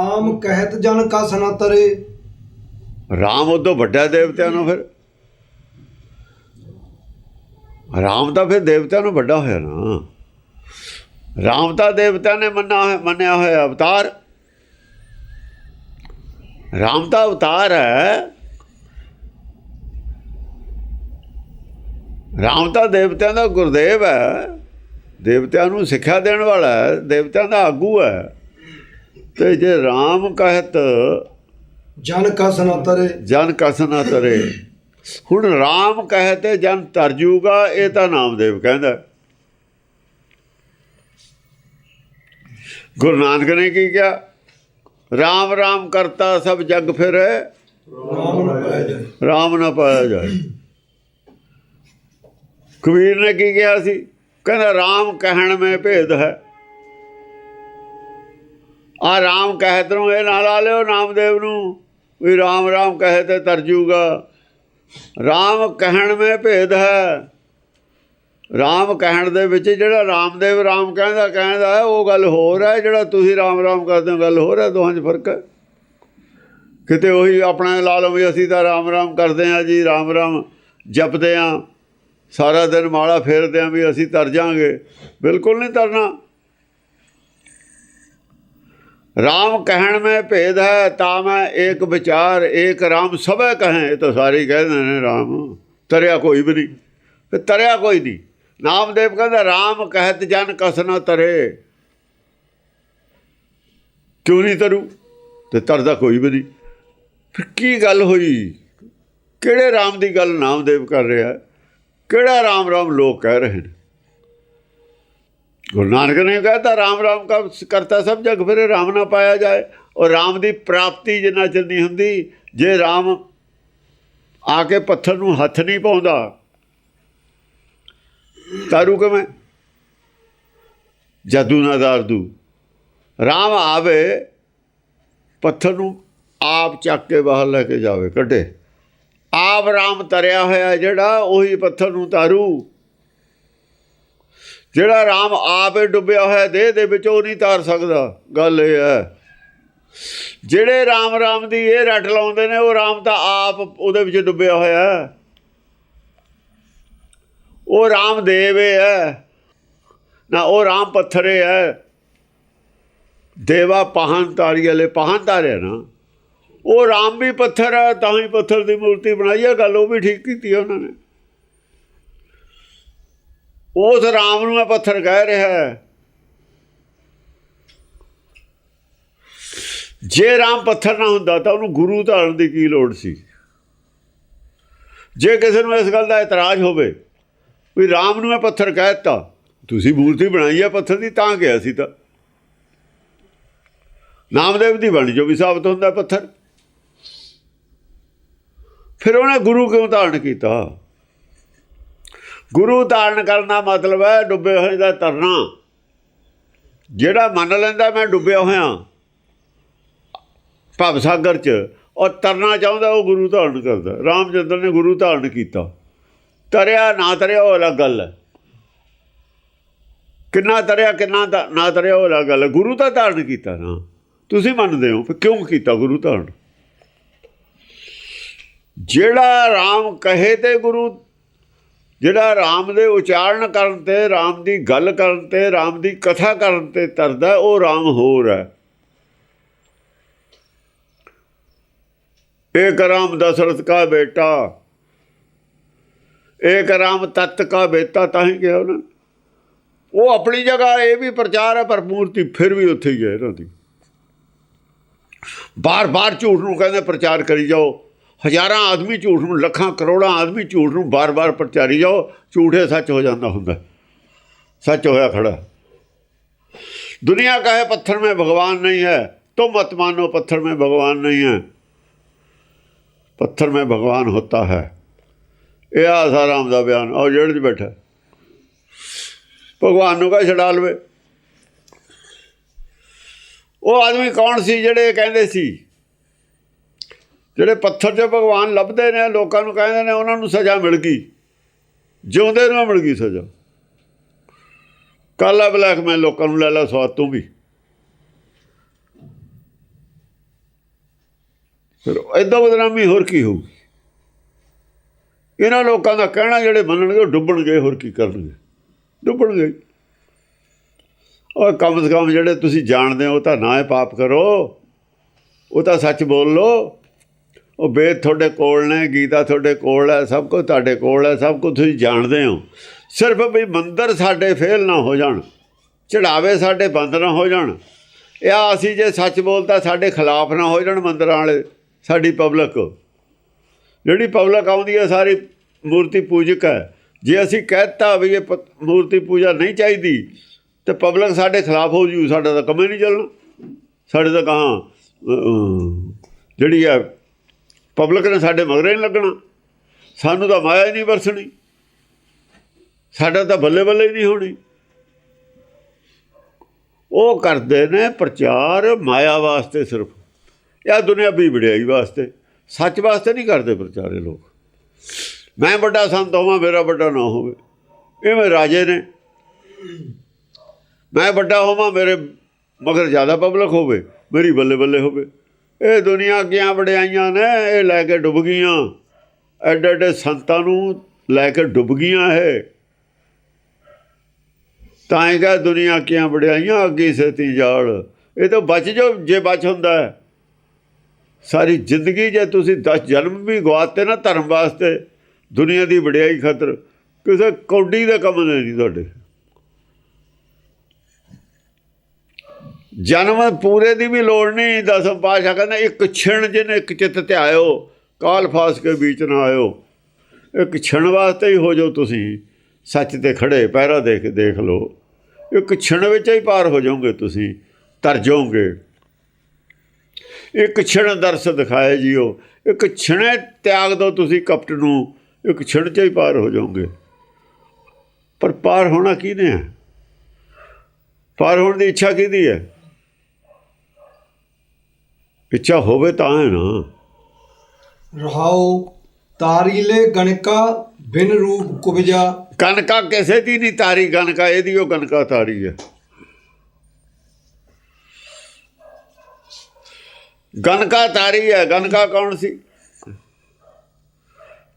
ਆਮ ਕਹਿਤ ਜਨ ਕਸ ਨ ਰਾਮ ਉਦੋਂ ਵੱਡਾ ਦੇਵਤਿਆਂ ਨੂੰ ਫਿਰ। ਰਾਮ ਤਾਂ ਫਿਰ ਦੇਵਤਿਆਂ ਨੂੰ ਵੱਡਾ ਹੋਇਆ ਨਾ। ਰਾਮ ਤਾਂ ਦੇਵਤਿਆਂ ਨੇ ਮੰਨਿਆ ਹੋਇਆ- ਮੰਨਿਆ ਹੋਇਆ ਅਵਤਾਰ। ਰਾਮ ਤਾਂ ਅਵਤਾਰ ਹੈ। ਰਾਮ ਤਾਂ ਦੇਵਤਿਆਂ ਦਾ ਗੁਰਦੇਵ ਹੈ। ਦੇਵਤਿਆਂ ਨੂੰ ਸਿੱਖਿਆ ਦੇਣ ਵਾਲਾ ਹੈ, ਦੇਵਤਿਆਂ ਦਾ ਆਗੂ ਹੈ। ਤੇ ਜੇ ਰਾਮ ਕਹਿਤ ਜਨ ਕਸ ਨ ਤਰੇ। ਜਨ ਕਸ ਨਾ ਤਰੇ। ਹੁਣ RAM ਕਹਤੇ ਜਨ ਤਰ ਜੂਗਾ ਇਹ ਤਾਂ ਨਾਮਦੇਵ ਕਹਿੰਦਾ। ਗੁਰੂ ਨਾਨਕ ਨੇ ਕੀ ਕਿਹਾ? RAM RAM ਕਰਤਾ ਸਭ ਜਗ ਫਿਰੇ। ਰਾਮ ਨ ਪਾਇਆ ਜਾਏ। RAM ਨਾ ਪਾਇਆ ਜਾਏ। ਕਬੀਰ ਨੇ ਕੀ ਕਿਹਾ ਸੀ? ਕਹਿੰਦਾ RAM ਕਹਿਣ ਮੈਂ ਭੇਦ ਹੈ। ਆ RAM ਕਹਿਤ ਨੂੰ ਇਹ ਨਾ ਲਾ ਲਿਓ ਨਾਮਦੇਵ ਨੂੰ, ਵੀ RAM RAM ਕਹੇ ਤੇ ਤਰਜੂਗਾ RAM ਕਹਿਣ ਮੈਂ ਭੇਦ ਹੈ। RAM ਕਹਿਣ ਦੇ ਵਿੱਚ ਜਿਹੜਾ ਰਾਮਦੇਵ RAM ਕਹਿੰਦਾ ਕਹਿੰਦਾ ਉਹ ਗੱਲ ਹੋਰ ਹੈ, ਜਿਹੜਾ ਤੁਸੀਂ RAM RAM ਕਰਦੇ ਹੋ, ਗੱਲ ਹੋਰ ਹੈ, ਦੋਹਾਂ 'ਚ ਫ਼ਰਕ ਹੈ। ਕਿਤੇ ਉਹੀ ਆਪਣਾ ਲਾ ਲਓ ਵੀ ਅਸੀਂ ਤਾਂ ਰਾਮ ਰਾਮ ਕਰਦੇ ਆਂ ਜੀ, ਰਾਮ ਰਾਮ ਜਪਦੇ ਆਂ ਸਾਰਾ ਦਿਨ ਮਾਲਾ ਫੇਰਦੇ ਆਂ ਵੀ ਅਸੀਂ ਤਰ ਜਾਾਂਗੇ। ਬਿਲਕੁਲ ਨਹੀਂ ਤਰਨਾ। ਰਾਮ ਕਹਿਣ ਮੈਂ ਭੇਦ ਹੈ, ਤਾਂ ਮੈਂ ਏਕ ਵਿਚਾਰ, ਏਕ ਰਾਮ ਸਭੇ ਕਹੇ। ਇਹ ਤਾਂ ਸਾਰੇ ਹੀ ਕਹਿੰਦੇ ਨੇ ਰਾਮ। ਤਰਿਆ ਕੋਈ ਵੀ ਨਹੀਂ। ਫਿਰ ਤਰਿਆ ਕੋਈ ਨਹੀਂ। ਨਾਮਦੇਵ ਕਹਿੰਦਾ, ਰਾਮ ਕਹਿਤ ਜਨ ਕਸ ਨਾ ਤਰੇ। ਕਿਉਂ ਨਹੀਂ ਤਰੂ? ਤੇ ਤਰਦਾ ਕੋਈ ਵੀ ਨਹੀਂ। ਫਿਰ ਕੀ ਗੱਲ ਹੋਈ? ਕਿਹੜੇ ਰਾਮ ਦੀ ਗੱਲ ਨਾਮਦੇਵ ਕਰ ਰਿਹਾ ਕਿਹੜਾ ਰਾਮ ਰਾਮ ਲੋਕ ਕਹਿ ਰਹੇ ਨੇ? ਗੁਰੂ ਨਾਨਕ ਨੇ ਕਹਤਾ, ਰਾਮ ਰਾਮ ਕਾ ਕਰਤਾ ਸਭ ਜਗ, ਫਿਰੇ ਰਾਮ ਨਾ ਪਾਇਆ ਜਾਏ। ਔਰ ਰਾਮ ਦੀ ਪ੍ਰਾਪਤੀ ਜਿੰਨਾ ਚਿਰ ਨਹੀਂ ਹੁੰਦੀ, ਜੇ ਰਾਮ ਆ ਕੇ ਪੱਥਰ ਨੂੰ ਹੱਥ ਨਹੀਂ ਪਾਉਂਦਾ, ਤਾਰੂ ਕਿਵੇਂ? ਜਾਦੂ ਨਾ ਦਾਰਦੂ। ਰਾਮ ਆਵੇ, ਪੱਥਰ ਨੂੰ ਆਪ ਚੱਕ ਕੇ ਬਾਹਰ ਲੈ ਕੇ ਜਾਵੇ, ਕੱਢੇ। ਆਪ ਰਾਮ ਤਰਿਆ ਹੋਇਆ ਜਿਹੜਾ, ਉਹੀ ਪੱਥਰ ਨੂੰ ਤਾਰੂ। ਜਿਹੜਾ ਰਾਮ ਆਪ ਡੁੱਬਿਆ ਹੋਇਆ, ਦੇਹ ਦੇ ਵਿੱਚ ਉਹ ਨਹੀਂ ਤਾਰ ਸਕਦਾ। ਗੱਲ ਇਹ ਹੈ। ਜਿਹੜੇ ਰਾਮ ਰਾਮ ਦੀ ਇਹ ਰੱਟ ਲਾਉਂਦੇ ਨੇ, ਉਹ ਰਾਮ ਤਾਂ ਆਪ ਉਹਦੇ ਵਿੱਚ ਡੁੱਬਿਆ ਹੋਇਆ ਹੈ। ਉਹ ਰਾਮ ਦੇਵ ਹੈ ਨਾ, ਉਹ ਰਾਮ ਪੱਥਰੇ ਹੈ। ਦੇਵਾ ਪਹਨ ਤਾਰੀ ਵਾਲੇ ਪਹਨ ਤਾਰਿਆ ਨਾ। ਉਹ ਰਾਮ ਵੀ ਪੱਥਰ ਹੈ, ਤਾਂ ਹੀ ਪੱਥਰ ਦੀ ਮੂਰਤੀ ਬਣਾਈ ਹੈ। ਗੱਲ ਉਹ ਵੀ ਠੀਕ ਕੀਤੀ ਉਹਨਾਂ ਨੇ। ਉਸ ਰਾਮ ਨੂੰ ਮੈਂ ਪੱਥਰ ਕਹਿ ਰਿਹਾ ਹੈ। ਜੇ ਰਾਮ ਪੱਥਰ ਨਾ ਹੁੰਦਾ ਤਾਂ ਉਹਨੂੰ ਗੁਰੂ ਧਾਰਨ ਦੀ ਕੀ ਲੋੜ ਸੀ? ਜੇ ਕਿਸੇ ਨੂੰ ਇਸ ਗੱਲ ਦਾ ਇਤਰਾਜ਼ ਹੋਵੇ ਵੀ ਰਾਮ ਨੂੰ ਮੈਂ ਪੱਥਰ ਕਹਿ ਦਿੱਤਾ ਤੁਸੀਂ ਮੂਰਤੀ ਬਣਾਈ ਹੈ ਪੱਥਰ ਦੀ ਤਾਂ ਕਿਹਾ ਸੀ ਤਾਂ। ਨਾਮਦੇਵ ਦੀ ਬਣ ਜੋ ਵੀ ਸਾਬਤ ਹੁੰਦਾ ਪੱਥਰ। ਫਿਰ ਉਹਨੇ ਗੁਰੂ ਕਿਉਂ ਧਾਰਨ ਕੀਤਾ? ਗੁਰੂ ਧਾਰਨ ਕਰਨ ਦਾ ਮਤਲਬ ਹੈ ਡੁੱਬੇ ਹੋਏ ਦਾ ਤਰਨਾ ਜਿਹੜਾ ਮੰਨ ਲੈਂਦਾ ਮੈਂ ਡੁੱਬਿਆ ਹੋਇਆ, ਭਵ ਸਾਗਰ ਚ ਔਰ ਤਰਨਾ ਚਾਹੁੰਦਾ, ਉਹ ਗੁਰੂ ਧਾਰਨ ਕਰਦਾ। ਰਾਮਚੰਦਰ ਨੇ ਗੁਰੂ ਧਾਰਨ ਕੀਤਾ। ਤਰਿਆ ਨਾ ਤਰਿਆ ਉਹ ਅਲੱਗ ਗੱਲ ਹੈ। ਕਿੰਨਾ ਤਰਿਆ, ਕਿੰਨਾ ਦਾ- ਨਾ ਤਰਿਆ ਉਹ ਅਲੱਗ ਗੱਲ ਗੁਰੂ ਤਾਂ ਧਾਰਨ ਕੀਤਾ ਨਾ। ਤੁਸੀਂ ਮੰਨਦੇ ਹੋ, ਫਿਰ ਕਿਉਂ ਕੀਤਾ ਗੁਰੂ ਧਾਰਨ? ਜਿਹੜਾ RAM ਕਹੇ ਤੇ ਗੁਰੂ ਜਿਹੜਾ RAM ਦੇ ਉਚਾਰਨ ਕਰਨ ਤੇ RAM ਦੀ ਗੱਲ ਕਰਨ ਤੇ RAM ਦੀ ਕਥਾ ਕਰਨ ਤੇ ਤਰਦਾ, ਉਹ RAM ਹੋਰ ਹੈ। ਏਕ ਰਾਮ ਦਸ਼ਰਥ ਕਾ ਬੇਟਾ, ਏਕ ਰਾਮ ਤਤ ਕਾ ਬੇਟਾ, ਤਾਂ ਹੀ ਕਿਹਾ ਉਹਨਾਂ ਨੇ। ਉਹ ਆਪਣੀ ਜਗ੍ਹਾ ਇਹ ਵੀ ਪ੍ਰਚਾਰ ਹੈ, ਪਰ ਮੂਰਤੀ ਫਿਰ ਵੀ ਉੱਥੇ ਹੀ ਹੈ ਇਹਨਾਂ ਦੀ। ਬਾਰ-ਬਾਰ ਝੂਠ ਨੂੰ ਕਹਿੰਦੇ ਪ੍ਰਚਾਰ ਕਰੀ ਜਾਓ। ਹਜ਼ਾਰਾਂ ਆਦਮੀ ਝੂਠ ਨੂੰ, ਲੱਖਾਂ, ਕਰੋੜਾਂ ਆਦਮੀ ਝੂਠ ਨੂੰ ਬਾਰ-ਬਾਰ ਪ੍ਰਚਾਰੀ ਜਾਓ, ਝੂਠੇ ਸੱਚ ਹੋ ਜਾਂਦਾ ਹੁੰਦਾ। ਸੱਚ ਹੋਇਆ ਖੜਾ। ਦੁਨੀਆ ਕਹੇ, ਪੱਥਰ ਮੇ ਭਗਵਾਨ ਨਹੀਂ ਹੈ। ਤੋ ਮਤ ਮਾਨੋ, ਪੱਥਰ ਮੇ ਭਗਵਾਨ ਨਹੀਂ ਹੈ। ਪੱਥਰ ਮੇ ਭਗਵਾਨ ਹੁੰਦਾ ਹੈ। ਇਹ ਆ ਸਾਰਾਮ ਦਾ ਬਿਆਨ। ਉਹ ਜਿਹੜੇ 'ਚ ਬੈਠਾ। ਭਗਵਾਨ ਨੂੰ ਕਹ, ਛਡਾ ਲਵੇ। ਉਹ ਆਦਮੀ ਕੌਣ ਸੀ, ਜਿਹੜੇ ਕਹਿੰਦੇ ਸੀ? ਜਿਹੜੇ ਪੱਥਰ 'ਚ ਭਗਵਾਨ ਲੱਭਦੇ ਨੇ, ਲੋਕਾਂ ਨੂੰ ਕਹਿੰਦੇ ਨੇ, ਉਹਨਾਂ ਨੂੰ ਸਜ਼ਾ ਮਿਲ ਗਈ। ਜਿਉਂਦੇ ਨੂੰ ਮਿਲ ਗਈ ਸਜ਼ਾ। ਕਾਲਾ ਬਲੈਕ ਮੈਂ ਲੋਕਾਂ ਨੂੰ ਲੈ ਲਾ ਸਵਾਦ ਤੋਂ ਵੀ। ਫਿਰ ਐਦਾਂ ਬਦਨਾਮੀ ਹੋਰ ਕੀ ਹੋਊਗੀ? ਇਹਨਾਂ ਲੋਕਾਂ ਦਾ ਕਹਿਣਾ ਜਿਹੜੇ ਮੰਨਣਗੇ, ਉਹ ਡੁੱਬਣਗੇ, ਹੋਰ ਕੀ ਕਰਨਗੇ? ਡੁੱਬਣਗੇ ਔਰ ਕਮ ਸੇ ਕਮ ਜਿਹੜੇ ਤੁਸੀਂ ਜਾਣਦੇ ਹੋ, ਉਹ ਤਾਂ ਨਾ ਹੀ ਪਾਪ ਕਰੋ। ਉਹ ਤਾਂ ਸੱਚ ਬੋਲ ਲੋ ਉਹ ਵੇਦ ਤੁਹਾਡੇ ਕੋਲ ਨੇ, ਗੀਤਾ ਤੁਹਾਡੇ ਕੋਲ ਹੈ, ਸਭ ਕੁਝ ਤੁਹਾਡੇ ਕੋਲ ਹੈ, ਸਭ ਕੁਝ ਤੁਸੀਂ ਜਾਣਦੇ ਹੋ। ਸਿਰਫ ਵੀ ਮੰਦਰ ਸਾਡੇ ਫੇਲ ਨਾ ਹੋ ਜਾਣ, ਚੜਾਵੇ ਸਾਡੇ ਬੰਦ ਨਾ ਹੋ ਜਾਣ। ਇਹ ਅਸੀਂ ਜੇ ਸੱਚ ਬੋਲਤਾ ਸਾਡੇ ਖਿਲਾਫ ਨਾ ਹੋ ਜਾਣ ਮੰਦਰਾਂ ਵਾਲੇ, ਸਾਡੀ ਪਬਲਿਕ। ਜਿਹੜੀ ਪਬਲਿਕ ਆਉਂਦੀ ਹੈ, ਸਾਰੀ ਮੂਰਤੀ ਪੂਜਕ ਹੈ। ਜੇ ਅਸੀਂ ਕਹਿਤਾ ਵੀ ਇਹ ਪ- ਮੂਰਤੀ ਪੂਜਾ ਨਹੀਂ ਚਾਹੀਦੀ, ਤੇ ਪਬਲਿਕ ਸਾਡੇ ਖਿਲਾਫ ਹੋ ਜੂ, ਸਾਡਾ ਤਾਂ ਕੰਮ ਹੀ ਨਹੀਂ ਚੱਲਣਾ। ਸਾਡੇ ਤਾਂ ਕਹਾਂ ਜਿਹੜੀ ਹੈ ਪਬਲਿਕ ਨੇ ਸਾਡੇ ਮਗਰੇ ਨਹੀਂ ਲੱਗਣਾ। ਸਾਨੂੰ ਤਾਂ ਮਾਇਆ ਹੀ ਨਹੀਂ ਵਰਸਣੀ। ਸਾਡਾ ਤਾਂ ਬੱਲੇ ਬੱਲੇ ਹੀ ਨਹੀਂ ਹੋਣੀ। ਉਹ ਕਰਦੇ ਨੇ ਪ੍ਰਚਾਰ ਮਾਇਆ ਵਾਸਤੇ ਸਿਰਫ। ਜਾਂ ਦੁਨਿਆਵੀ ਵਡਿਆਈ ਵਾਸਤੇ। ਸੱਚ ਵਾਸਤੇ ਨਹੀਂ ਕਰਦੇ ਪ੍ਰਚਾਰ ਇਹ ਲੋਕ। ਮੈਂ ਵੱਡਾ ਸੰਤ ਹੋਵਾਂ, ਮੇਰਾ ਵੱਡਾ ਨਾ ਹੋਵੇ। ਇਹ ਮੇਰੇ ਰਾਜੇ ਨੇ। ਮੈਂ ਵੱਡਾ ਹੋਵਾਂ, ਮੇਰੇ ਮਗਰ ਜ਼ਿਆਦਾ ਪਬਲਿਕ ਹੋਵੇ, ਮੇਰੀ ਬੱਲੇ ਬੱਲੇ ਹੋਵੇ। ਇਹ ਦੁਨੀਆ ਅੱਗਿਆਂ ਵਡਿਆਈਆਂ ਨੇ? ਇਹ ਲੈ ਕੇ ਡੁੱਬ ਗਈਆਂ। ਐਡੇ ਐਡੇ ਸੰਤਾਂ ਨੂੰ ਲੈ ਕੇ ਡੁੱਬ ਗਈਆਂ ਇਹ। ਤਾਂ ਹੀ ਕਹ ਦੁਨੀਆ ਕਿਆਂ ਵਡਿਆਈਆਂ, ਅੱਗੇ ਸੇਤੀ ਜਾਲ। ਇਹ ਤਾਂ ਬਚ ਜੋ ਜੇ ਬਚ ਹੁੰਦਾ ਸਾਰੀ ਜ਼ਿੰਦਗੀ ਜੇ ਤੁਸੀਂ 10 ਜਨਮ ਵੀ ਗਵਾਤੇ ਨਾ ਧਰਮ ਵਾਸਤੇ, ਦੁਨੀਆ ਦੀ ਵਡਿਆਈ ਖਾਤਰ, ਕਿਸੇ ਕੌਡੀ ਦਾ ਕੰਮ ਨਹੀਂ ਤੁਹਾਡੇ। ਜਨਮ ਪੂਰੇ ਦੀ ਵੀ ਲੋੜ ਨਹੀਂ, ਦਸਮ ਪਾਸ਼ਾ ਕਹਿੰਦਾ, ਇੱਕ ਛਿਣ ਜਿਹਨੇ ਇੱਕ ਚਿੱਤ ਧਿਆਇਓ, ਕਾਲ ਫਾਸ ਕੇ ਵਿੱਚ ਨਾ ਆਇਓ। ਇੱਕ ਛਿਣ ਵਾਸਤੇ ਹੀ ਹੋ ਜਾਓ ਤੁਸੀਂ, ਸੱਚ ਤੇ ਖੜੇ, ਪਹਿਰਾ ਦੇਖ ਦੇਖ ਲਓ। ਇੱਕ ਛਿਣ ਵਿੱਚ ਹੀ ਪਾਰ ਹੋ ਜਾਓਗੇ ਤੁਸੀਂ, ਤਰ ਜਾਓਗੇ। ਇੱਕ ਛਿਣ ਦਰਸ ਦਿਖਾਏ ਜੀਓ, ਇੱਕ ਛਿਣੇ ਤਿਆਗ ਦੋ ਤੁਸੀਂ ਕਪਟ ਨੂੰ, ਇੱਕ ਛਿਣ ਚ ਹੀ ਪਾਰ ਹੋ ਜਾਓਗੇ। ਪਰ ਪਾਰ ਹੋਣਾ ਕਿਹਨੇ ਹੈ? ਪਾਰ ਹੋਣ ਦੀ ਇੱਛਾ ਕਿਹਦੀ ਹੈ? ਇੱਛਾ ਹੋਵੇ ਤਾਂ ਹੈ ਨਾ। ਰਹਾਉ ਤਾਰੀਲੇ ਗਣਕਾ ਬਿਨ ਰੂਪ ਕੁਬਜਾ। ਕਨਕਾ ਕਿਸੇ ਦੀ ਨਹੀਂ ਤਾਰੀ ਕਨਕਾ ਇਹਦੀ ਉਹ ਕਨਕਾ ਤਾਰੀ ਹੈ। ਗਨਕਾ ਤਾਰੀ ਹੈ ਗਨਕਾ ਕੌਣ ਸੀ?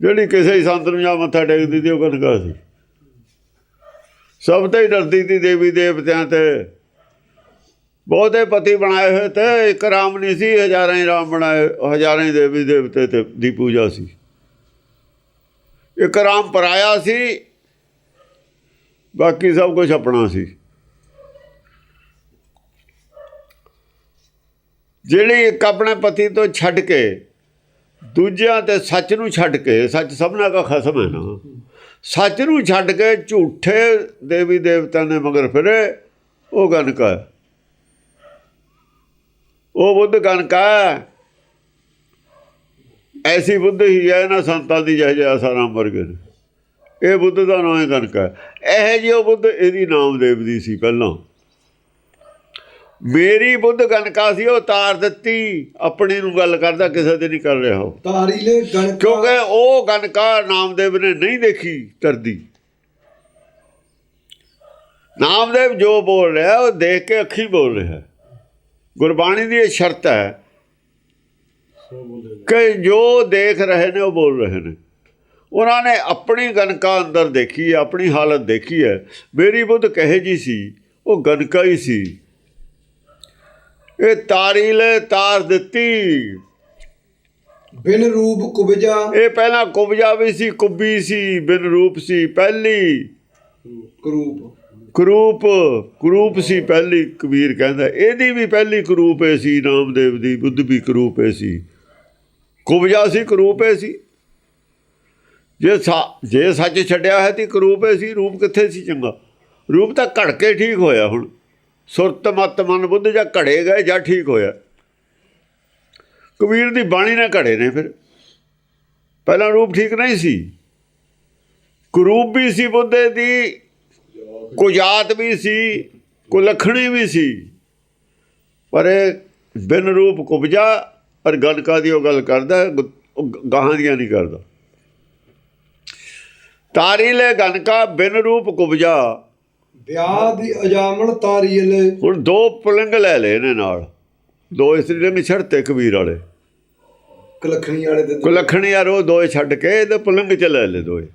ਜਿਹੜੀ ਕਿਸੇ ਹੀ ਸੰਤ ਨੂੰ ਜਾਂ ਮੱਥਾ ਟੇਕਦੀ ਸੀ ਉਹ ਗਨਕਾ ਸੀ। ਸਭ ਤੋਂ ਹੀ ਡਰਦੀ ਸੀ ਦੇਵੀ ਦੇਵਤਿਆਂ ਤੇ। ਬਹੁਤੇ ਪਤੀ ਬਣਾਏ ਹੋਏ ਤੇ ਇੱਕ ਰਾਮ ਨਹੀਂ ਸੀ, ਹਜ਼ਾਰਾਂ ਹੀ ਰਾਮ ਬਣਾਏ, ਹਜ਼ਾਰਾਂ ਹੀ ਦੇਵੀ ਦੇਵਤੇ ਤੇ ਦੀ ਪੂਜਾ ਸੀ। ਇੱਕ ਰਾਮ ਪਰਾਇਆ ਸੀ, ਬਾਕੀ ਸਭ ਕੁਝ ਆਪਣਾ ਸੀ। ਜਿਹੜੀ ਇੱਕ ਆਪਣੇ ਪਤੀ ਤੋਂ ਛੱਡ ਕੇ, ਦੂਜਿਆਂ ਤੇ ਸੱਚ ਨੂੰ ਛੱਡ ਕੇ, ਸੱਚ ਸਭਨਾ ਦਾ ਖਸਮ ਹੈ ਨਾ, ਸੱਚ ਨੂੰ ਛੱਡ ਕੇ ਝੂਠੇ ਦੇਵੀ ਦੇਵਤਿਆਂ ਦੇ ਮਗਰ ਫਿਰੇ, ਉਹ ਗਨਕਾ ਉਹ ਬੁੱਧ ਗਨਕਾ ਹੈ ਐਸੀ ਬੁੱਧ ਹੀ ਹੈ ਨਾ ਸੰਤਾਂ ਦੀ ਜਹ ਜਿਹਾ ਸਾਰਾ ਵਰਗੇ। ਇਹ ਬੁੱਧ ਦਾ ਨਾਮ ਹੈ ਗਨਕਾ ਇਹ ਜਿਹੀ ਉਹ ਬੁੱਧ ਇਹਦੀ ਨਾਮਦੇਵ ਦੀ ਸੀ ਪਹਿਲਾਂ। ਮੇਰੀ ਬੁੱਧ ਗਨਕਾ ਸੀ ਉਹ ਤਾਰ ਦਿੱਤੀ। ਆਪਣੀ ਨੂੰ ਗੱਲ ਕਰਦਾ ਕਿਸੇ ਦੀ ਨਹੀਂ ਕਰ ਰਿਹਾ ਉਹ। ਤਾਰੀਲੇ ਗਣਕਾ ਕਿਉਂਕਿ ਉਹ ਗਨਕਾ ਨਾਮਦੇਵ ਨੇ ਨਹੀਂ ਦੇਖੀ ਤਰਦੀ ਨਾਮਦੇਵ ਜੋ ਬੋਲ ਰਿਹਾ ਉਹ ਦੇਖ ਕੇ ਅੱਖੀ ਬੋਲ ਰਿਹਾ। ਗੁਰਬਾਣੀ ਦੀ ਇਹ ਸ਼ਰਤ ਹੈ ਕਿ ਜੋ ਦੇਖ ਰਹੇ ਨੇ ਉਹ ਬੋਲ ਰਹੇ ਨੇ। ਉਹਨਾਂ ਨੇ ਆਪਣੀ ਗਨਕਾ ਅੰਦਰ ਦੇਖੀ ਹੈ ਆਪਣੀ ਹਾਲਤ ਦੇਖੀ ਹੈ। ਮੇਰੀ ਬੁੱਧ ਕਹੇ ਜੀ ਸੀ ਉਹ ਗਨਕਾ ਹੀ ਸੀ। ਇਹ ਤਾਰੀ ਲੈ ਤਾਰ ਦਿੱਤੀ। ਬਿਨ ਰੂਪ ਕੁਬਜਾ। ਇਹ ਪਹਿਲਾਂ ਕੁਬਜਾ ਵੀ ਸੀ ਕੁੱਬੀ ਸੀ ਬਿਨ ਰੂਪ ਸੀ ਪਹਿਲੀ ਕਰੂਪ ਕਰੂਪ ਕਰੂਪ ਸੀ ਪਹਿਲੀ ਕਬੀਰ ਕਹਿੰਦਾ, ਇਹਦੀ ਵੀ ਪਹਿਲੀ ਕਰੂਪ ਏ ਸੀ ਨਾਮਦੇਵ ਦੀ ਬੁੱਧ ਵੀ ਕਰੂਪ ਏ ਸੀ। ਕੁਬਜਾ ਸੀ, ਕਰੂਪ ਏ ਸੀ। ਜੇ ਸਾ- ਜੇ ਸੱਚ ਛੱਡਿਆ ਹੈ ਤੇ ਕਰੂਪ ਏ ਸੀ, ਰੂਪ ਕਿੱਥੇ ਸੀ ਚੰਗਾ? ਰੂਪ ਤਾਂ ਘੜ ਕੇ ਠੀਕ ਹੋਇਆ ਹੁਣ। ਸੁਰਤ, ਮਤ, ਮਨ, ਬੁੱਧ ਜਾਂ ਘੜੇ ਗਏ ਜਾਂ ਠੀਕ ਹੋਇਆ। ਕਬੀਰ ਦੀ ਬਾਣੀ ਨਾਲ ਘੜੇ ਨੇ ਫਿਰ। ਪਹਿਲਾਂ ਰੂਪ ਠੀਕ ਨਹੀਂ ਸੀ। ਕਰੂਪ ਵੀ ਸੀ ਬੁੱਧੇ ਦੀ ਕੁਜਾਤ ਵੀ ਸੀ ਕੁਲਖਣੀ ਵੀ ਸੀ ਪਰ ਇਹ ਬਿਨ ਰੂਪ ਕੁਬਜਾ ਪਰ ਗਨਕਾ ਦੀ ਉਹ ਗੱਲ ਕਰਦਾ ਗਾਹਾਂ ਦੀਆਂ ਨਹੀਂ ਕਰਦਾ। ਤਾਰੀ ਲੈ ਗਨਕਾ ਬਿਨ ਰੂਪ ਕੁਬਜਾ ਵਿਆਹ ਦੀ ਅਜਾਮਣ ਤਾਰੀਲੇ ਹੁਣ ਦੋ ਪੁਲਿੰਗ ਲੈ ਲਏ ਇਹਨੇ ਨਾਲ। ਦੋ ਇਸਤਰੀ ਲਿੰਗ ਛੜਤੇ ਕਬੀਰ ਵਾਲੇ। ਕਲਖਣੀ ਵਾਲੇ ਦੇ ਕੁਲਖਣੀ ਯਾਰ ਉਹ ਦੋਏ ਛੱਡ ਕੇ ਤੇ ਪੁਲੰਗ ਚ ਲੈ ਲੈ ਦੋਏ।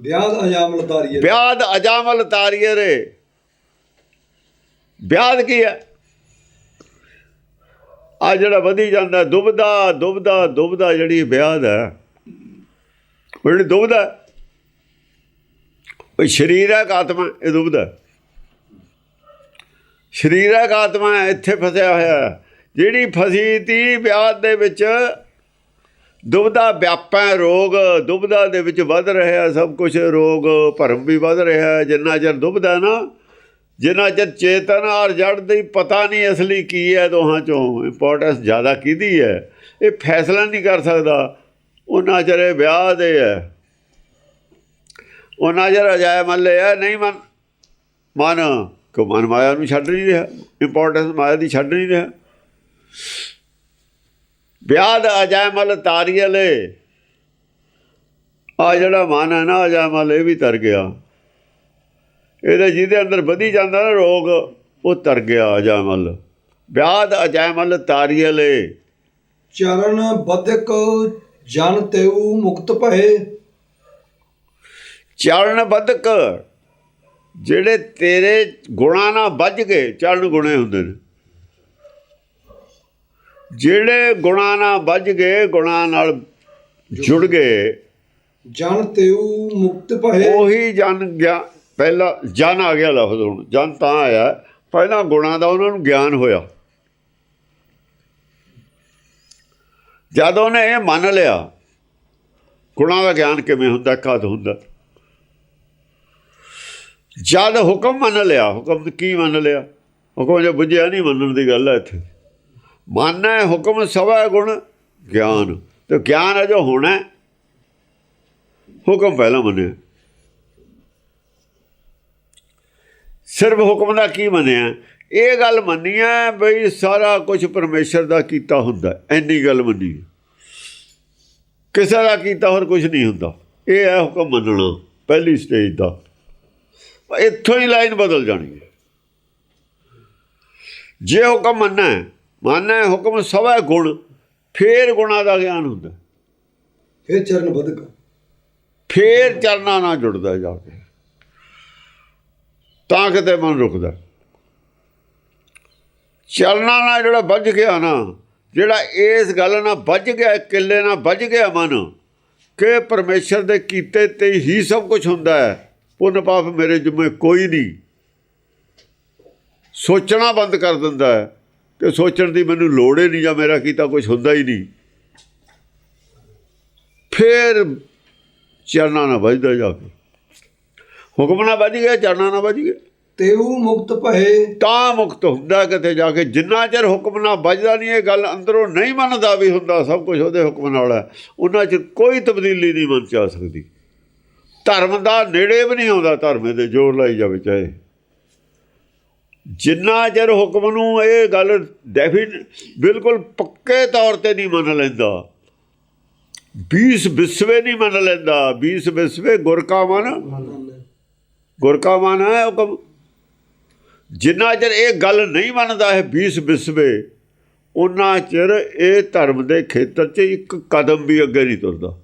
ਵਿਆਹ ਅਜਾਮਲ ਤਾਰੀਏ ਵਿਆਦ ਅਜਾਮਲ ਤਾਰੀਏ ਰੇ ਵਿਆਦ ਕੀ ਹੈ? ਆ ਜਿਹੜਾ ਵਧੀ ਜਾਂਦਾ, ਦੁਬਦਾ ਦੁਬਦਾ ਦੁਬਦਾ ਜਿਹੜੀ ਵਿਆਦ ਹੈ। ਉਹ ਜਿਹੜੀ ਦੁਬਦਾ ਉਹ ਸਰੀਰ ਹੈ ਆਤਮਾ, ਇਹ ਦੁਬਦਾ ਸਰੀਰਕ ਆਤਮਾ, ਇੱਥੇ ਫਸਿਆ ਹੋਇਆ ਜਿਹੜੀ ਫਸੀ ਤੀ ਵਿਆਹ ਦੇ ਵਿੱਚ ਦੁਬਦਾ ਵਿਆਪਾ ਰੋਗ, ਦੁਬਦਾ ਦੇ ਵਿੱਚ ਵੱਧ ਰਿਹਾ ਸਭ ਕੁਝ ਰੋਗ ਭਰਮ ਵੀ ਵੱਧ ਰਿਹਾ ਜਿੰਨਾ ਚਿਰ ਦੁਬਦਾ ਨਾ, ਜਿੰਨਾ ਚਿਰ ਚੇਤਨ ਔਰ ਜੜ ਦੀ ਪਤਾ ਨਹੀਂ ਅਸਲੀ ਕੀ ਹੈ, ਦੋਹਾਂ ਚੋਂ ਇੰਪੋਰਟੈਂਸ ਜ਼ਿਆਦਾ ਕਿਹਦੀ ਹੈ, ਇਹ ਫੈਸਲਾ ਨਹੀਂ ਕਰ ਸਕਦਾ। ਉਹਨਾਂ ਚਿਰ ਇਹ ਵਿਆਹ ਦੇ ਹੈ। ਉਹਨਾਂ ਚਿਰ ਅਜਾਇ ਮੰਨ ਲਿਆ ਨਹੀਂ ਮਨ ਮਨ ਕੋ ਮਨ ਮਾਇਆ ਨੂੰ ਛੱਡ ਨਹੀਂ ਰਿਹਾ ਇੰਪੋਰਟੈਂਸ ਮਾਇਆ ਦੀ ਛੱਡ ਨਹੀਂ ਰਿਹਾ। ਵਿਆਦ ਅਜੈਮਲ ਤਾਰੀਅਲੇ ਆ ਜਿਹੜਾ ਮਨ ਹੈ ਨਾ ਅਜੈਮਲ ਇਹ ਵੀ ਤਰ ਗਿਆ। ਇਹਦੇ ਜਿਹਦੇ ਅੰਦਰ ਵਧੀ ਜਾਂਦਾ ਨਾ ਰੋਗ ਉਹ ਤਰ ਗਿਆ ਅਜੈਮਲ ਵਿਆਦ ਅਜੈਮਲ ਤਾਰੀਅਲੇ ਚਰਨ ਬਦਕ ਜਨ ਤੇਉ ਮੁਕਤ ਭਏ। ਚਰਨ ਬਦਕ ਜਿਹੜੇ ਤੇਰੇ ਗੁਣਾ ਨਾਲ ਵੱਜ ਗਏ ਚਰਨ ਗੁਣੇ ਹੁੰਦੇ ਨੇ। ਜਿਹੜੇ ਗੁਣਾ ਨਾਲ ਵੱਜ ਗਏ ਗੁਣਾ ਨਾਲ ਜੁੜ ਗਏ ਜਨ ਤੇਉ ਮੁਕਤ ਭਏ। ਉਹੀ ਜਨ ਗਿਆ ਪਹਿਲਾ ਜਨ ਆ ਗਿਆ ਲਫ਼ਜ਼ ਹੁਣ ਜਨ ਤਾਂ ਆਇਆ ਪਹਿਲਾਂ ਗੁਣਾ ਦਾ ਉਹਨਾਂ ਨੂੰ ਗਿਆਨ ਹੋਇਆ। ਜਦ ਉਹਨੇ ਇਹ ਮੰਨ ਲਿਆ ਗੁਣਾ ਦਾ ਗਿਆਨ ਕਿਵੇਂ ਹੁੰਦਾ ਕਦ ਹੁੰਦਾ। ਜਦ ਹੁਕਮ ਮੰਨ ਲਿਆ ਹੁਕਮ ਕੀ ਮੰਨ ਲਿਆ? ਹੁਕਮ ਜੇ ਬੁੱਝਿਆ ਨਹੀਂ ਮੰਨਣ ਦੀ ਗੱਲ ਹੈ ਇੱਥੇ। ਮਨ ਹੈ ਹੁਕਮ ਸਵਾ ਗੁਣ ਗਿਆਨ। ਤੇ ਗਿਆਨ ਹੈ ਜੋ ਹੋਣਾ ਹੁਕਮ ਪਹਿਲਾਂ ਮੰਨਿਆ। ਸਿਰਫ ਹੁਕਮ ਦਾ ਕੀ ਮੰਨਿਆ? ਇਹ ਗੱਲ ਮੰਨੀ ਹੈ ਬਈ ਸਾਰਾ ਕੁਝ ਪਰਮੇਸ਼ਰ ਦਾ ਕੀਤਾ ਹੁੰਦਾ ਐਨੀ ਗੱਲ ਮੰਨੀ ਕਿਸੇ ਦਾ ਕੀਤਾ ਹੋਰ ਕੁਝ ਨਹੀਂ ਹੁੰਦਾ। ਇਹ ਹੈ ਹੁਕਮ ਮੰਨਣਾ, ਪਹਿਲੀ ਸਟੇਜ ਦਾ। ਇੱਥੋਂ ਹੀ ਲਾਈਨ ਬਦਲ ਜਾਣੀ ਹੈ। ਜੇ ਹੁਕਮ ਮੰਨਣਾ ਹੈ ਹੁਕਮ ਸਵਾ ਗੁਣ ਫੇਰ ਗੁਣਾ ਦਾ ਗਿਆਨ ਹੁੰਦਾ। ਫਿਰ ਚਰਨ ਬਦਕ ਫੇਰ ਚਰਨਾ ਨਾਲ ਜੁੜਦਾ ਜਾ ਕੇ। ਤਾਂ ਕਿਤੇ ਮਨ ਰੁਕਦਾ। ਚਰਨਾ ਨਾਲ ਜਿਹੜਾ ਵੱਜ ਗਿਆ ਨਾ ਜਿਹੜਾ ਇਸ ਗੱਲ ਨਾਲ ਵੱਜ ਗਿਆ ਕਿੱਲੇ ਨਾਲ ਵੱਜ ਗਿਆ ਮਨ ਕਿ ਪਰਮੇਸ਼ਰ ਦੇ ਕੀਤੇ ਤੇ ਹੀ ਸਭ ਕੁਝ ਹੁੰਦਾ ਹੈ। ਪੁੰਨ ਪਾਪ ਮੇਰੇ ਜੁਮੇ ਕੋਈ ਨਹੀਂ। ਸੋਚਣਾ ਬੰਦ ਕਰ ਦਿੰਦਾ ਹੈ। ਕਿ ਸੋਚਣ ਦੀ ਮੈਨੂੰ ਲੋੜ ਹੀ ਨਹੀਂ ਜਾਂ ਮੇਰਾ ਕੀਤਾ ਕੁਝ ਹੁੰਦਾ ਹੀ ਨਹੀਂ। ਫੇਰ ਚਰਨਾਂ ਨਾਲ ਵੱਜਦਾ ਜਾ ਕੇ। ਹੁਕਮ ਨਾਲ ਵੱਜ ਗਿਆ ਚਰਨਾਂ ਨਾਲ ਵੱਜ ਗਿਆ। ਤੇਉ ਮੁਕਤ ਭਏ। ਤਾਂ ਮੁਕਤ ਹੁੰਦਾ ਕਿਤੇ ਜਾ ਕੇ। ਜਿੰਨਾ ਚਿਰ ਹੁਕਮ ਨਾਲ ਵੱਜਦਾ ਨਹੀਂ ਇਹ ਗੱਲ ਅੰਦਰੋਂ ਨਹੀਂ ਮੰਨਦਾ ਵੀ ਹੁੰਦਾ ਸਭ ਕੁਝ ਉਹਦੇ ਹੁਕਮ ਨਾਲ ਹੈ। ਉਹਨਾਂ 'ਚ ਕੋਈ ਤਬਦੀਲੀ ਨਹੀਂ ਮਨ 'ਚ ਆ ਸਕਦੀ। ਧਰਮ ਦਾ ਨੇੜੇ ਵੀ ਨਹੀਂ ਆਉਂਦਾ ਧਰਮ ਦੇ ਜੋਰ ਲਾਈ ਜਾਵੇ ਚਾਹੇ। ਜਿੰਨਾ ਚਿਰ ਹੁਕਮ ਨੂੰ ਇਹ ਗੱਲ ਡੈਫੀਨ ਬਿਲਕੁਲ ਪੱਕੇ ਤੌਰ ਤੇ ਨਹੀਂ ਮੰਨ ਲੈਂਦਾ। 20 ਵਿਸਵੇ ਨਹੀਂ ਮੰਨ ਲੈਂਦਾ। 20 ਵਿਸਵੇ ਗੁਰ ਕਾ ਮਨ। ਗੁਰ ਕਾ ਮਨ ਹੈ ਹੁਕਮ। ਜਿੰਨਾ ਚਿਰ ਇਹ ਗੱਲ ਨਹੀਂ ਮੰਨਦਾ ਹੈ 20 ਵਿਸਵੇ ਉਹਨਾਂ ਚਿਰ ਇਹ ਧਰਮ ਦੇ ਖੇਤਰ 'ਚ ਇੱਕ ਕਦਮ ਵੀ ਅੱਗੇ ਨਹੀਂ ਤੁਰਦਾ।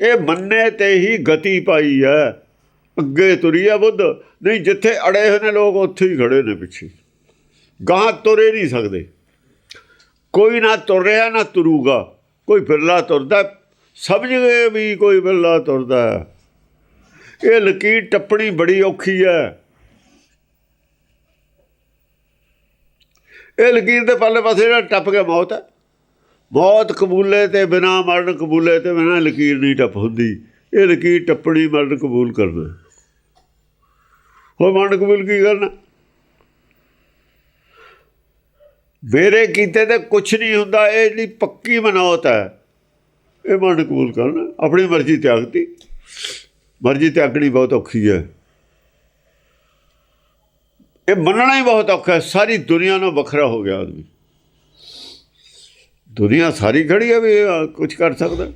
ਇਹ ਮੰਨੇ ਤੇ ਹੀ ਗਤੀ ਪਾਈ ਹੈ। ਅੱਗੇ ਤੁਰੀ ਹੈ ਬੁੱਧ। ਨਹੀਂ, ਜਿੱਥੇ ਅੜੇ ਹੋਏ ਨੇ ਲੋਕ, ਉੱਥੇ ਹੀ ਖੜੇ ਨੇ ਪਿੱਛੇ। ਗਾਂ ਤੁਰੇ ਨਹੀਂ ਸਕਦੇ। ਕੋਈ ਨਾ ਤੁਰ ਰਿਹਾ ਨਾ ਤੁਰੂਗਾ। ਕੋਈ ਫਿਰਲਾ ਤੁਰਦਾ। ਸਮਝ ਗਏ ਵੀ ਕੋਈ ਫਿਰਲਾ ਤੁਰਦਾ ਇਹ ਲਕੀਰ ਟੱਪਣੀ ਬੜੀ ਔਖੀ ਹੈ। ਇਹ ਲਕੀਰ ਦੇ ਪਰਲੇ ਪਾਸੇ ਜਿਹੜਾ ਟੱਪ ਕੇ ਮੌਤ ਹੈ। ਮੌਤ ਕਬੂਲੇ ਤੇ ਬਿਨਾ ਮਰਨ ਕਬੂਲੇ ਤੇ ਬਿਨਾ ਲਕੀਰ ਨਹੀਂ ਟੱਪ ਹੁੰਦੀ। ਇਹ ਲਕੀਰ ਟੱਪਣੀ ਮਰਨ ਕਬੂਲ ਕਰਨਾ। ਉਹ ਮਰਨ ਕਬੂਲ ਕੀ ਕਰਨਾ? ਮੇਰੇ ਕੀਤੇ ਤੇ ਕੁਝ ਨਹੀਂ ਹੁੰਦਾ, ਇਹ ਜਿਹੜੀ ਪੱਕੀ ਮਨੌਤ ਹੈ, ਇਹ ਮਨ ਕਬੂਲ ਕਰਨਾ। ਆਪਣੀ ਮਰਜ਼ੀ ਤਿਆਗਤੀ। ਮਰਜ਼ੀ ਤਿਆਗਣੀ ਬਹੁਤ ਔਖੀ ਹੈ। ਇਹ ਮੰਨਣਾ ਹੀ ਬਹੁਤ ਔਖਾ ਹੈ। ਸਾਰੀ ਦੁਨੀਆ ਨਾਲ ਵੱਖਰਾ ਹੋ ਗਿਆ ਆਦਮੀ। ਦੁਨੀਆ ਸਾਰੀ ਖੜੀ ਹੈ ਵੀ ਕੁਝ ਕਰ ਸਕਦਾ।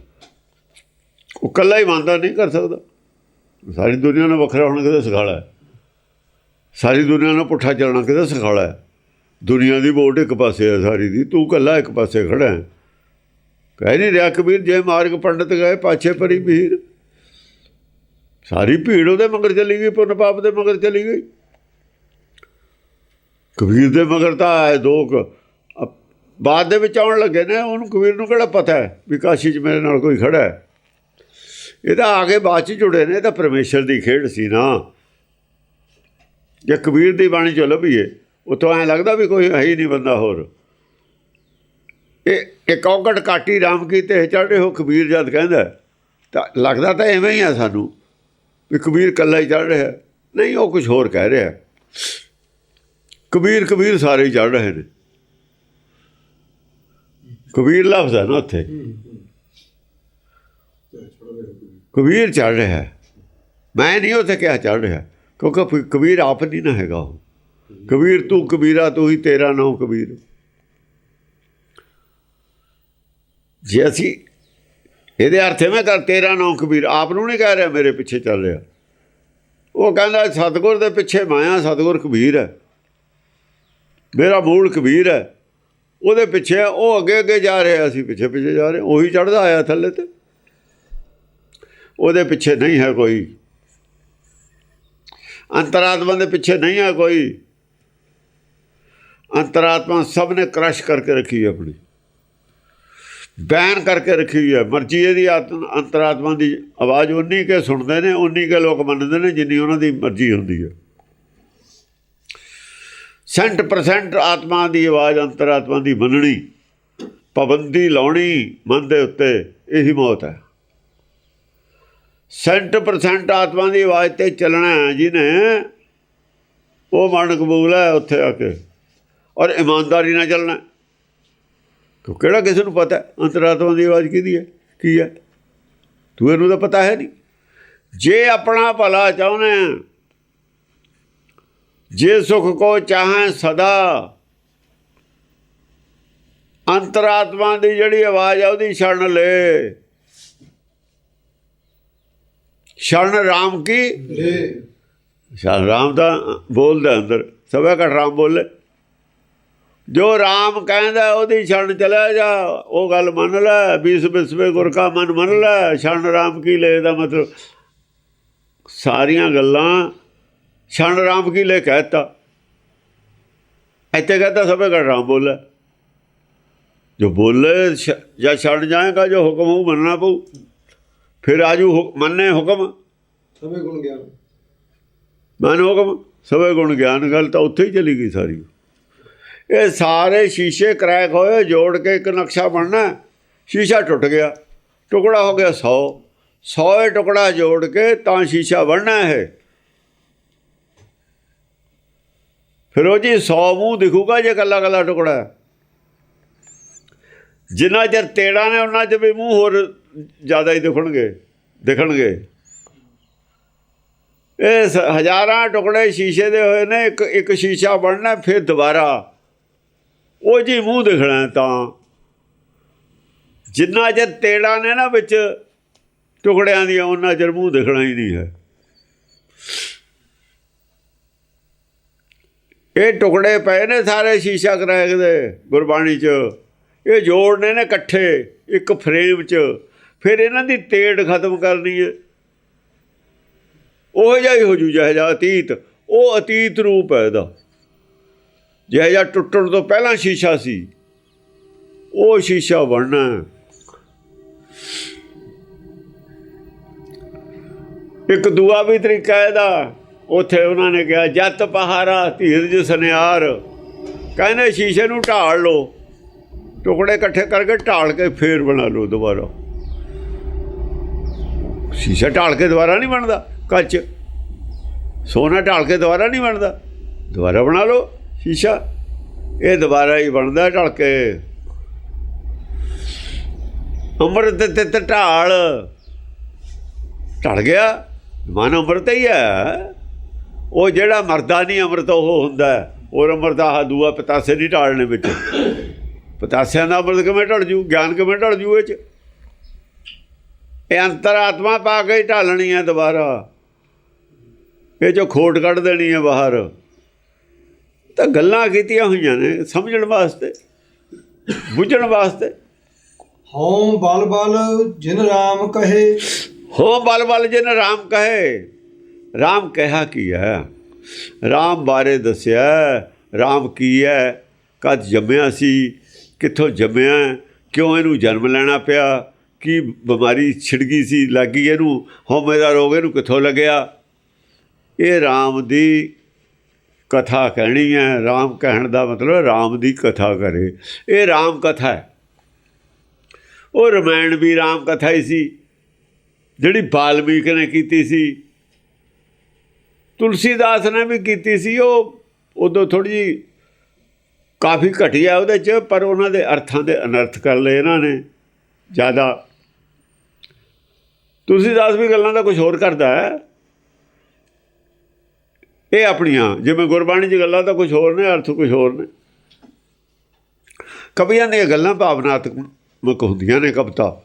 ਉਹ ਇਕੱਲਾ ਹੀ ਮੰਨਦਾ ਨਹੀਂ ਕਰ ਸਕਦਾ। ਸਾਰੀ ਦੁਨੀਆ ਨਾਲ ਵੱਖਰਾ ਹੋਣਾ ਕਿਤੇ ਸਿਖਾਲਾ ਸਾਰੀ ਦੁਨੀਆ ਨਾਲ ਪੁੱਠਾ ਚੱਲਣਾ ਕਿਤੇ ਸਿਖਾਲਾ ਹੈ? ਦੁਨੀਆ ਦੀ ਵੋਟ ਇੱਕ ਪਾਸੇ ਹੈ, ਸਾਰੀ ਦੀ। ਤੂੰ ਇਕੱਲਾ ਇੱਕ ਪਾਸੇ ਖੜਾ ਹੈ। ਕਹਿ ਨਹੀਂ ਰਿਹਾ ਕਬੀਰ, ਜੇ ਮਾਰਗ ਪੰਡਤ ਗਏ, ਪਾਛੇ ਪਰੀ ਭੀੜ। ਸਾਰੀ ਭੀੜ ਉਹਦੇ ਮਗਰ ਚਲੀ ਗਈ, ਪੁੰਨ ਪਾਪ ਦੇ ਮਗਰ ਚਲੀ ਗਈ। ਕਬੀਰ ਦੇ ਮਗਰ ਤਾਂ ਆਏ ਦੋ ਬਾਅਦ ਦੇ ਵਿੱਚ ਆਉਣ ਲੱਗੇ ਨੇ, ਉਹਨੂੰ ਕਬੀਰ ਨੂੰ ਕਿਹੜਾ ਪਤਾ ਹੈ ਵੀ ਕਾਸ਼ੀ 'ਚ ਮੇਰੇ ਨਾਲ ਕੋਈ ਖੜਾ ਹੈ? ਇਹ ਤਾਂ ਆ ਕੇ ਬਾਅਦ 'ਚ ਜੁੜੇ ਨੇ, ਇਹ ਤਾਂ ਪਰਮੇਸ਼ਰ ਦੀ ਖੇਡ ਸੀ ਨਾ। ਜੇ ਕਬੀਰ ਦੀ ਬਾਣੀ ਚੋਂ ਲੱਭੀਏ ਉਤੋਂ ਐਂ ਲੱਗਦਾ ਵੀ ਕੋਈ ਹੈ ਹੀ ਨਹੀਂ ਬੰਦਾ ਹੋਰ। ਇਹ ਇੱਕ ਔਗਟ ਕਾਟੀ ਰਾਮ ਕੀ ਤੇ ਚੜ੍ਹੇ ਹੋ, ਕਬੀਰ ਜਦ ਕਹਿੰਦਾ, ਤਾਂ ਲੱਗਦਾ ਤਾਂ ਐਵੇਂ ਹੀ ਆ ਸਾਨੂੰ, ਵੀ ਕਬੀਰ ਕੱਲਾ ਹੀ ਚੜ੍ਹ ਰਿਹਾ। ਨਹੀਂ, ਉਹ ਕੁਝ ਹੋਰ ਕਹਿ ਰਿਹਾ। ਕਬੀਰ ਕਬੀਰ ਸਾਰੇ ਹੀ ਚੜ੍ਹ ਰਹੇ ਨੇ। ਕਬੀਰ ਲਫ਼ਜ਼ ਹੈ ਨਾ ਉੱਥੇ। ਕਬੀਰ ਚੜ੍ਹ ਰਿਹਾ ਹੈ। ਮੈਂ ਨਹੀਂ ਉੱਥੇ ਕਿਹਾ ਚੜ੍ਹ ਰਿਹਾ, ਕਿਉਂਕਿ ਕਬੀਰ ਆਪ ਨਹੀਂ ਨਾ ਹੈਗਾ ਉਹ। ਕਬੀਰ ਤੂੰ ਕਬੀਰਾ, ਤੂੰ ਹੀ ਤੇਰਾ ਨਾਮ ਕਬੀਰ। ਜੇ ਅਸੀਂ ਇਹਦੇ ਅਰਥ ਮੈਂ ਕਰ ਤੇਰਾ ਨਾਮ ਕਬੀਰ, ਆਪ ਨੂੰ ਨਹੀਂ ਕਹਿ ਰਿਹਾ ਮੇਰੇ ਪਿੱਛੇ ਚੱਲ ਰਿਹਾ। ਉਹ ਕਹਿੰਦਾ, ਸਤਗੁਰ ਦੇ ਪਿੱਛੇ ਮਾਇਆ ਸਤਗੁਰ ਕਬੀਰ ਹੈ। ਮੇਰਾ ਮੂਲ ਕਬੀਰ ਹੈ। ਉਹਦੇ ਪਿੱਛੇ ਉਹ ਅੱਗੇ ਅੱਗੇ ਜਾ ਰਿਹਾ, ਅਸੀਂ ਪਿੱਛੇ ਪਿੱਛੇ ਜਾ ਰਹੇ ਉਹੀ ਚੜਦਾ ਆਇਆ ਥੱਲੇ ਤੇ। ਉਹਦੇ ਪਿੱਛੇ ਨਹੀਂ ਹੈ ਕੋਈ। ਅੰਤਰਾਤਮਾ ਦੇ ਪਿੱਛੇ ਨਹੀਂ ਹੈ ਕੋਈ। ਅੰਤਰਾਤਮਾ ਸਭ ਨੇ ਕ੍ਰਸ਼ ਕਰਕੇ ਰੱਖੀ ਹੈ ਆਪਣੀ। ਬੈਨ ਕਰਕੇ ਰੱਖੀ ਹੋਈ ਹੈ। ਮਰਜ਼ੀ ਇਹਦੀ ਆਤਮ ਅੰਤਰਾਤਮਾ ਦੀ ਆਵਾਜ਼ ਉਨੀ ਕੇ ਸੁਣਦੇ ਨੇ, ਉਨੀ ਕੇ ਲੋਕ ਮੰਨਦੇ ਨੇ ਜਿੰਨੀ ਉਹਨਾਂ ਦੀ ਮਰਜ਼ੀ ਹੁੰਦੀ ਹੈ। ਸੈਂਟ ਪਰਸੈਂਟ ਆਤਮਾ ਦੀ ਆਵਾਜ਼ ਅੰਤਰਾਤਮਾ ਦੀ ਮੰਨਣੀ, ਪਾਬੰਦੀ ਲਾਉਣੀ ਮਨ ਦੇ ਉੱਤੇ, ਇਹੀ ਮੌਤ ਹੈ। ਸੈਂਟ ਪਰਸੈਂਟ ਆਤਮਾ ਦੀ ਆਵਾਜ਼ ਤੇ ਚੱਲਣਾ ਜਿਹਨੇ, ਉਹ ਮਨ ਕਬੂਲ ਹੈ ਉੱਥੇ ਆ ਕੇ। ਔਰ ਇਮਾਨਦਾਰੀ ਨਾਲ ਚੱਲਣਾ ਹੈ। ਕਿਉਂ? ਕਿਹੜਾ ਕਿਸੇ ਨੂੰ ਪਤਾ ਹੈ? ਅੰਤਰਾਤਮਾ ਦੀ ਆਵਾਜ਼ ਕਿਹਦੀ ਹੈ? ਕੀ ਹੈ? ਤੂੰ ਇਹਨੂੰ ਤਾਂ ਪਤਾ ਹੈ ਨਹੀਂ। ਜੇ ਆਪਣਾ ਭਲਾ ਚਾਹੁੰਦੇ ਜੇ ਸੁਖ ਕੋ ਚਾਹੇ ਸਦਾ, ਅੰਤਰਾਤਮਾ ਦੀ ਜਿਹੜੀ ਆਵਾਜ਼ ਆ ਉਹਦੀ ਛਣ ਲੈ। ਛਣ ਰਾਮ ਕੀ? ਲੈ ਸ਼ਾਹ ਰਾਮ ਦਾ ਬੋਲਦਾ ਅੰਦਰ। ਸਭਾ ਘਟ ਰਾਮ ਬੋਲੇ। ਜੋ ਰਾਮ ਕਹਿੰਦਾ ਉਹਦੀ ਛਣ ਚਲਾ ਜਾ। ਉਹ ਗੱਲ ਮੰਨ ਲੈ। ਬੀਸ ਬਿਸਵੇ ਗੁਰ ਕਾ ਮਨ ਮੰਨ ਲੈ। ਛਣ ਰਾਮ ਕੀ ਲੈ ਦਾ ਮਤਲਬ? ਸਾਰੀਆਂ ਗੱਲਾਂ ਛਣ ਰਾਮ ਕੀ ਲੈ ਕਹਿਤਾ। ਇੱਥੇ ਕਹਿੰਦਾ ਸਭਾ ਘਟ ਰਾਮ ਬੋਲੇ। ਜੋ ਬੋਲੇ ਜਾਂ ਛੱਡ ਜਾਏਗਾ ਜੋ ਹੁਕਮ ਉਹ ਮੰਨਣਾ ਪਊ। ਫਿਰ ਆਜੂ ਮੰਨੇ ਹੁਕਮ। ਸਭੇ ਗੁਣ ਗਿਆਨ। ਮਨ ਹੁਕਮ ਸਵੇ ਗੁਣ ਗਿਆਨ ਗੱਲ ਤਾਂ ਉੱਥੇ ਹੀ ਚਲੀ ਗਈ ਸਾਰੀ। ਇਹ ਸਾਰੇ ਸ਼ੀਸ਼ੇ ਕਰੈਕ ਹੋਏ ਜੋੜ ਕੇ ਇੱਕ ਨਕਸ਼ਾ ਬਣਨਾ ਸ਼ੀਸ਼ਾ ਟੁੱਟ ਗਿਆ। ਟੁਕੜਾ ਹੋ ਗਿਆ 100 100 ਟੁਕੜਾ ਜੋੜ ਕੇ ਤਾਂ ਸ਼ੀਸ਼ਾ ਬਣਨਾ ਹੈ ਫਿਰ ਉਹ ਜੀ 100 ਮੂੰਹ ਦਿਖੂਗਾ ਜੇ ਕੱਲਾ ਕੱਲਾ ਟੁਕੜਾ। ਜਿੰਨਾ ਚਿਰ ਤੇੜਾ ਨੇ ਉਹਨਾਂ ਚ ਵੀ ਮੂੰਹ ਹੋਰ ਜ਼ਿਆਦਾ ਹੀ ਦਿਖਣਗੇ ਦਿਖਣਗੇ। ਇਹ ਸ- ਹਜ਼ਾਰਾਂ ਟੁਕੜੇ ਸ਼ੀਸ਼ੇ ਦੇ ਹੋਏ ਨੇ, ਇੱਕ ਇੱਕ ਸ਼ੀਸ਼ਾ ਬਣਨਾ, ਫਿਰ ਦੁਬਾਰਾ। ਉਹ ਜੀ ਮੂੰਹ ਦਿਖਣਾ ਤਾਂ। ਜਿੰਨਾ ਚਿਰ ਤੇੜਾ ਨੇ ਨਾ ਵਿੱਚ, ਟੁਕੜਿਆਂ ਦੀਆਂ, ਉਹਨਾਂ ਚਿਰ ਮੂੰਹ ਦਿਖਣਾ ਹੀ ਨਹੀਂ ਹੈ। ਇਹ ਟੁਕੜੇ ਪਏ ਨੇ ਸਾਰੇ ਸ਼ੀਸ਼ਾ ਕਰੈਕ ਦੇ ਗੁਰਬਾਣੀ 'ਚ। ਇਹ ਜੋੜਨੇ ਨੇ ਇਕੱਠੇ, ਇੱਕ ਫਰੇਮ 'ਚ। ਫਿਰ ਇਹਨਾਂ ਦੀ ਤੇੜ ਖਤਮ ਕਰਨੀ ਹੈ। ਉਹ ਜਿਹਾ ਹੀ ਹੋ ਜੂ ਜਿਹਾ ਅਤੀਤ। ਉਹ ਅਤੀਤ ਰੂਪ ਹੈ ਇਹਦਾ। ਜਿਹਾ ਜਿਹਾ ਟੁੱਟਣ ਤੋਂ ਪਹਿਲਾਂ ਸ਼ੀਸ਼ਾ ਸੀ, ਉਹ ਸ਼ੀਸ਼ਾ ਬਣਨਾ ਇੱਕ ਦੂਆ ਵੀ ਤਰੀਕਾ ਇਹਦਾ, ਉਥੇ ਉਹਨਾਂ ਨੇ ਕਿਹਾ, ਜੱਤ ਪਹਾਰਾ ਧੀਰਜ ਸੁਨਿਆਰ। ਕਹਿੰਦੇ ਸ਼ੀਸ਼ੇ ਨੂੰ ਢਾਲ ਲਓ, ਟੁਕੜੇ ਇਕੱਠੇ ਕਰਕੇ ਢਾਲ ਕੇ ਫੇਰ ਬਣਾ ਲਓ ਦੁਬਾਰਾ। ਸ਼ੀਸ਼ਾ ਢਾਲ ਕੇ ਦੁਬਾਰਾ ਨਹੀਂ ਬਣਦਾ ਕੱਚ ਸੋਨਾ ਢਾਲ ਕੇ ਦੁਬਾਰਾ ਨਹੀਂ ਬਣਦਾ। ਦੁਬਾਰਾ ਬਣਾ ਲਓ ਸ਼ੀਸ਼ਾ। ਇਹ ਦੁਬਾਰਾ ਹੀ ਬਣਦਾ ਢਲ ਕੇ। ਅੰਮ੍ਰਿਤ ਤੇ ਤੇ ਢਾਲ। ਢਲ ਗਿਆ। ਮਨ ਅੰਮ੍ਰਿਤ ਹੀ ਹੈ। ਉਹ ਜਿਹੜਾ ਮਰਦਾ ਨਹੀਂ ਅੰਮ੍ਰਿਤ, ਉਹ ਹੁੰਦਾ ਔਰ ਅੰਮ੍ਰਿਤ ਆਹ ਦੂਆ ਪਤਾਸੇ ਨਹੀਂ ਢਾਲਣੇ ਵਿੱਚ। ਪਤਾਸਿਆਂ ਦਾ ਅੰਮ੍ਰਿਤ ਕਿਵੇਂ ਢਲ ਜੂ? ਗਿਆਨ ਕਿਵੇਂ ਢਲ ਜੂ ਇਹ ਚ? ਇਹ ਅੰਤਰਾਤਮਾ ਪਾ ਕੇ ਹੀ ਢਾਲਣੀ ਹੈ ਦੁਬਾਰਾ। ਇਹ ਜੋ ਖੋਟ ਕੱਢ ਦੇਣੀ ਹੈ ਬਾਹਰ। ਤਾਂ ਗੱਲਾਂ ਕੀਤੀਆਂ ਹੋਈਆਂ ਨੇ ਸਮਝਣ ਵਾਸਤੇ ਬੁੱਝਣ ਵਾਸਤੇ। ਹਉ ਬਲ ਬਲ ਜਿਨ ਰਾਮ ਕਹੇ। ਹੋ ਬਲ ਬਲ ਜਿਨ ਰਾਮ ਕਹੇ। ਰਾਮ ਕਿਹਾ ਕੀ ਹੈ? ਰਾਮ ਬਾਰੇ ਦੱਸਿਆ ਰਾਮ ਕੀ ਹੈ? ਕਦ ਜੰਮਿਆ ਸੀ? ਕਿੱਥੋਂ ਜੰਮਿਆ? ਕਿਉਂ ਇਹਨੂੰ ਜਨਮ ਲੈਣਾ ਪਿਆ? ਕੀ ਬਿਮਾਰੀ ਛਿੜ ਗਈ ਸੀ, ਲੱਗੀ ਇਹਨੂੰ? ਹਉਮੈ ਦਾ ਰੋਗ ਇਹਨੂੰ ਕਿੱਥੋਂ ਲੱਗਿਆ? ਇਹ ਰਾਮ ਦੀ ਕਥਾ ਕਹਿਣੀ ਹੈ। ਰਾਮ ਕਹਿਣ ਦਾ ਮਤਲਬ ਰਾਮ ਦੀ ਕਥਾ ਕਰੇ। ਇਹ ਰਾਮ ਕਥਾ ਹੈ। ਉਹ ਰਮਾਇਣ ਵੀ ਰਾਮ ਕਥਾ ਹੀ ਸੀ। ਜਿਹੜੀ ਬਾਲਮੀਕ ਨੇ ਕੀਤੀ ਸੀ। ਤੁਲਸੀਦਾਸ ਨੇ ਵੀ ਕੀਤੀ ਸੀ। ਉਹ ਉਦੋਂ ਥੋੜੀ ਜਿਹੀ ਕਾਫੀ ਘਟਿਆ ਉਹਦੇ ਚ, ਪਰ ਉਹਨਾਂ ਦੇ ਅਰਥਾਂ ਦੇ ਅਨਰਥ ਕਰ ਲਏ ਇਹਨਾਂ ਨੇ। ਜ਼ਿਆਦਾ ਤੁਸੀਂ ਤੁਲਸੀਦਾਸ ਵੀ ਗੱਲਾਂ ਦਾ ਕੁਝ ਹੋਰ ਕਰਦਾ ਹੈ। ਇਹ ਆਪਣੀਆਂ ਜਿਵੇਂ ਗੁਰਬਾਣੀ 'ਚ ਗੱਲਾਂ ਤਾਂ ਕੁਝ ਹੋਰ ਨੇ, ਅਰਥ ਕੁਝ ਹੋਰ ਨੇ। ਕਵੀਆਂ ਦੀਆਂ ਗੱਲਾਂ ਭਾਵਨਾਤਮਕ ਹੁੰਦੀਆਂ ਨੇ ਕਵਿਤਾ।